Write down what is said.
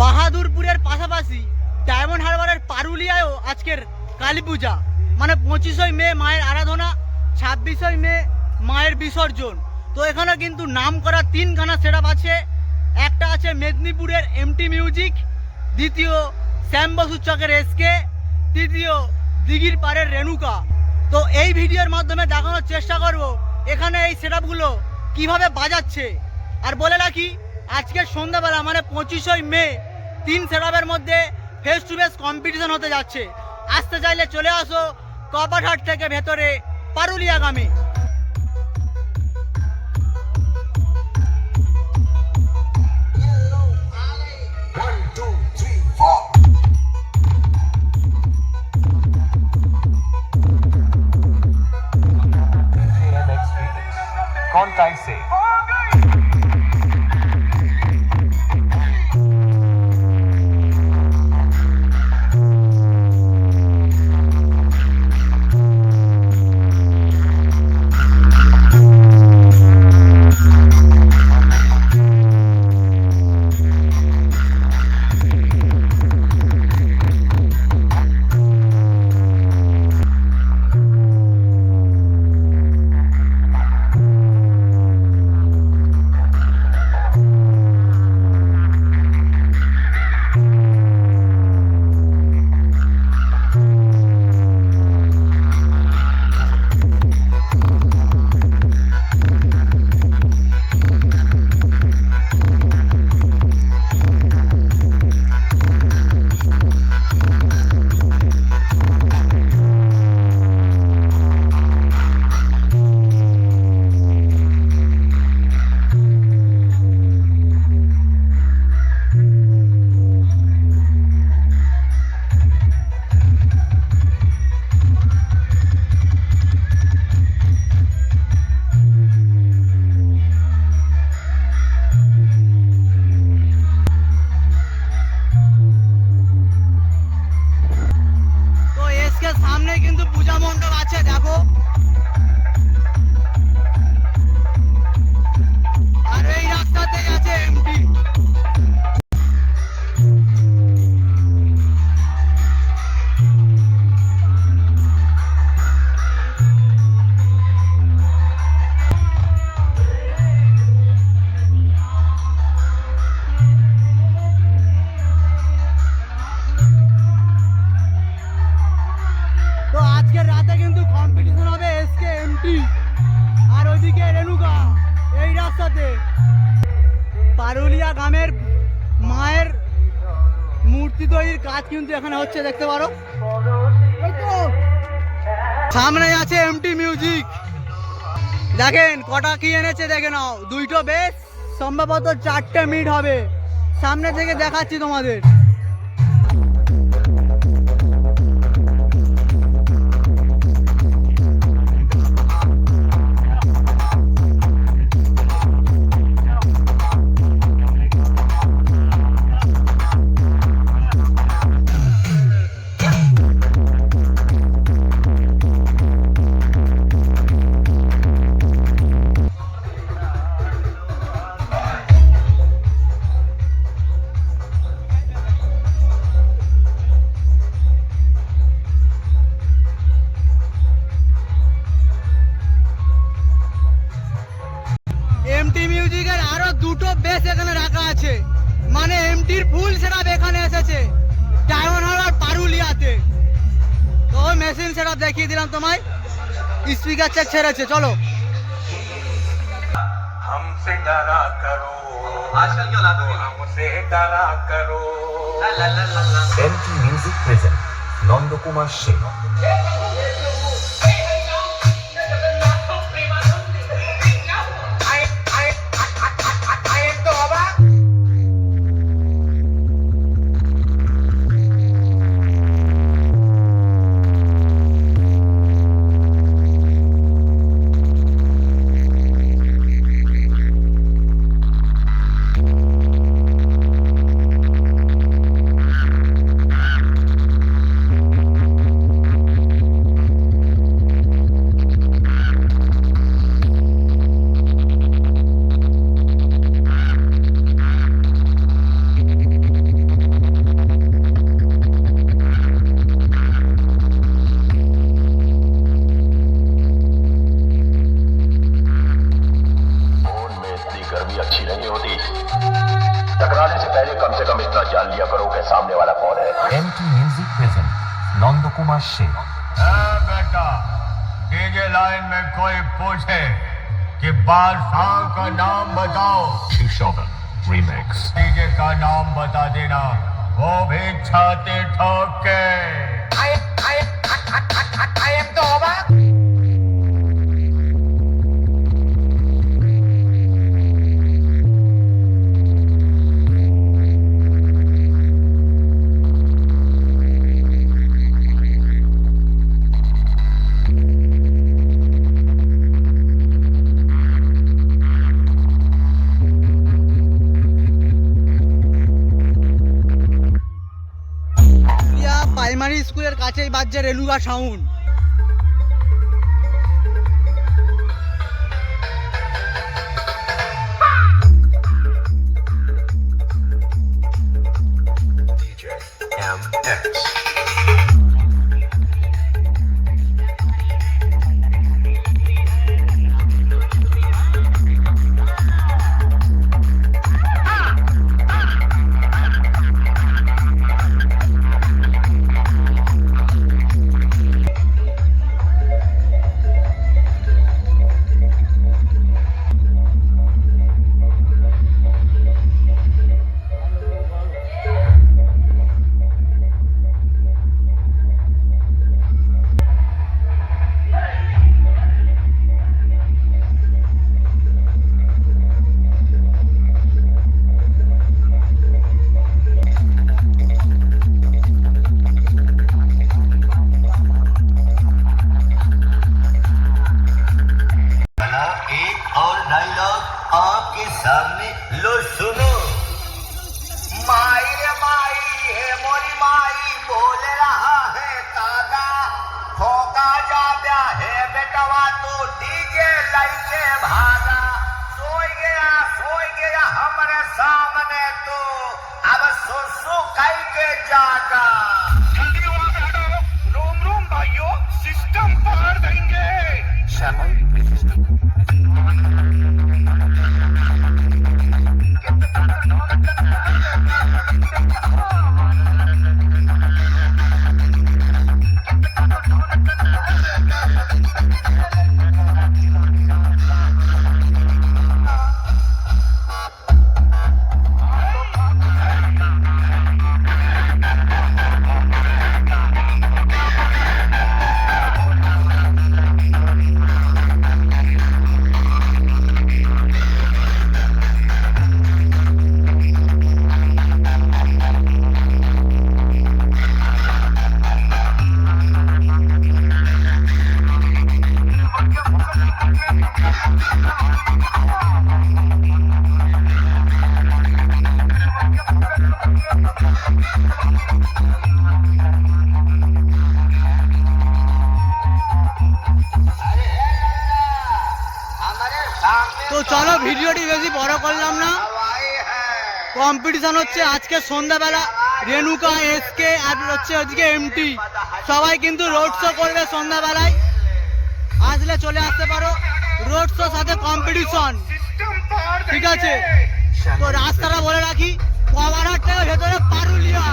বাহাদুরপুরের পাশাপাশি ডায়মন্ড হারবারের পারুলিয়ায়ও আজকের কালী পূজা। মানে পঁচিশই মে মায়ের আরাধনা, ছাব্বিশই মে মায়ের বিসর্জন। তো এখানে কিন্তু নাম করা তিনখানা সেট আছে। একটা আছে মেদিনীপুরের এমটি মিউজিক, দ্বিতীয় শ্যাম বসু চকের এসকে তৃতীয় দিঘির পাড়ের রেণুকা। তো এই ভিডিওর মাধ্যমে দেখানোর চেষ্টা করব এখানে এই সেটআপগুলো কীভাবে বাজাচ্ছে। আর বলে রাখি আজকে সন্ধ্যাবেলা মানে পঁচিশই মে, তিন সেটআপের মধ্যে ফেস টু ফেস কম্পিটিশন হতে যাচ্ছে আসতে চাইলে চলে আসো কপারহাট থেকে ভেতরে, পারুলিয়াগামী. Contact say. তো আজকের রাতে কিন্তু কম্পিটিশন হবে এসকে এমটি আর ওইদিকে রেণুকা, এই রাস্তাতে। পারুলিয়া গ্রামের মায়ের মূর্তি তৈরির কাজ কিন্তু এখানে হচ্ছে, দেখতে পারো। সামনে আছে এমটি মিউজিক দেখেন, কটা কি এনেছে দেখে নাও। দুইটো বেশ, সম্ভবত চারটে মিনিট হবে। সামনে থেকে দেখাচ্ছি তোমাদের। মানে এমটির ফুল সেটআপ এখানে এসেছে ডায়মন্ড হারবার পারুলিয়াতে তো মেশিন সেটআপ দেখিয়ে দিলাম তোমায় স্পিকার চেক ছেড়েছে চলো हमसे डरा करो आजकल की औलादों में हमसे डरा करो ला ला ला ला ला MT music present Nandakumar Sen उमस से बेटा डीजे लाइन में कोई पूछे कि बादशाह का नाम बताओ। डीजे का नाम बता देना वो भी छाते ठोक के। স্কুলের কাছেই বাজছে রেলুয়া সাউন্ড। एक सामने लो सुनो। माई रे माई है मोरी माई बोल रहा है दादा ठोका जा गया है बेटवा तो डीजे लाइके भागा। सोई गया सोई गया हमारे सामने तो। अब सो सो कई के जागा। रोम रोम भाइयों सिस्टम पार देंगे। हमारे তো চলো ভিডিওটি বেশি বড় করলাম না। কম্পিটিশন হচ্ছে আজকে সন্ধ্যাবেলা। রেণুকা এসকে আর হচ্ছে আজকে এমটি সবাই কিন্তু রোড শো করবে সন্ধ্যাবেলায়। আসলে চলে আসতে পারো। রোড শো সাথে কম্পিটিশন ঠিক আছে? তো রাস্তাটা বলে রাখি। কমার একটা ভেতরে পারুলিয়া।